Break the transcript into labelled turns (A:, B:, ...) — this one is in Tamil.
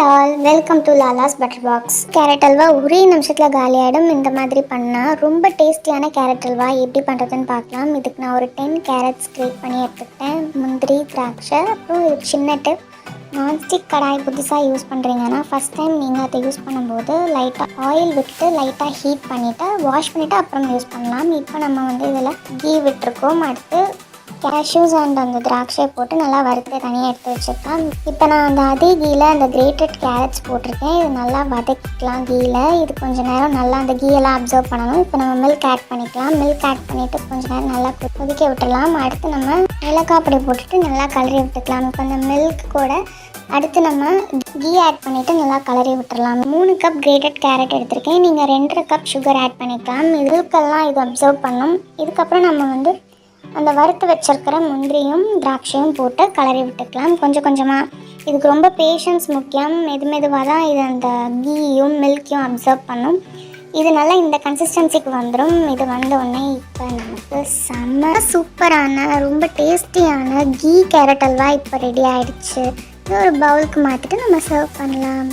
A: All welcome to Lala's butter box carrot halwa ஒரே நிமிஷத்தில் காலியாயிடும். இந்த மாதிரி பண்ணால் ரொம்ப டேஸ்டியான கேரட் அல்வா எப்படி பண்ணுறதுன்னு பார்க்கலாம். இதுக்கு நான் ஒரு டென் கேரட்ஸ் கிரேட் பண்ணி எடுத்துக்கிட்டேன். முந்திரி திராட்சை அப்புறம் ஒரு சின்ன டிப் நான்ஸ்டிக் கடாய் புதுசாக யூஸ் பண்ணுறீங்கன்னா ஃபஸ்ட் டைம் நீங்கள் அதை யூஸ் பண்ணும்போது லைட்டாக ஆயில் விட்டு லைட்டாக ஹீட் பண்ணிவிட்டு வாஷ் பண்ணிவிட்டு அப்புறம் யூஸ் பண்ணலாம். இப்போ நம்ம வந்து இதில் கீ விட்டுருக்கோம். அடுத்து கேஷ்யூஸ் அண்ட் அந்த திராட்சையை போட்டு நல்லா வறுத்து தனியாக எடுத்து வச்சுருக்கேன். இப்போ நான் அந்த அதே கீயில் அந்த கிரேட்டட் கேரட்ஸ் போட்டிருக்கேன். இது நல்லா வதக்கிக்கலாம் கீயில் இது கொஞ்ச நேரம் நல்லா அந்த கீயெல்லாம் அப்சர்வ் பண்ணணும். இப்போ நம்ம மில்க் ஆட் பண்ணிக்கலாம். மில்க் ஆட் பண்ணிவிட்டு கொஞ்ச நேரம் நல்லா கொதிக்க விட்டுடலாம். அடுத்து நம்ம ஏலக்காய் பொடி போட்டுட்டு நல்லா கலரி விட்டுக்கலாம். இப்போ அந்த மில்க் கூட அடுத்து நம்ம கீ ஆட் பண்ணிவிட்டு நல்லா கலரி விட்டுடலாம். மூணு கப் கிரேட்டட் கேரட் எடுத்திருக்கேன். நீங்கள் ரெண்டரை கப் சுகர் ஆட் பண்ணிக்கலாம். இதுக்கெல்லாம் இது அப்சர்வ் பண்ணும். இதுக்கப்புறம் நம்ம வந்து அந்த வறுத்து வச்சிருக்கிற முந்திரியும் திராட்சையும் போட்டு கலரி விட்டுக்கலாம். கொஞ்சம் கொஞ்சமாக இதுக்கு ரொம்ப பேஷன்ஸ் முக்கியம். மெது மெதுவாக தான் இது அந்த கீயும் மில்க்கையும் அப்சர்வ் பண்ணும். இது நல்லா இந்த கன்சிஸ்டன்சிக்கு வந்துடும் இது வந்த உடனே இப்போ நமக்கு செம்ம சூப்பரான ரொம்ப டேஸ்டியான கீ கேரட் அல்வா இப்போ ரெடி ஆயிடுச்சு. இது ஒரு பவுலுக்கு மாற்றிட்டு நம்ம சர்வ் பண்ணலாம்.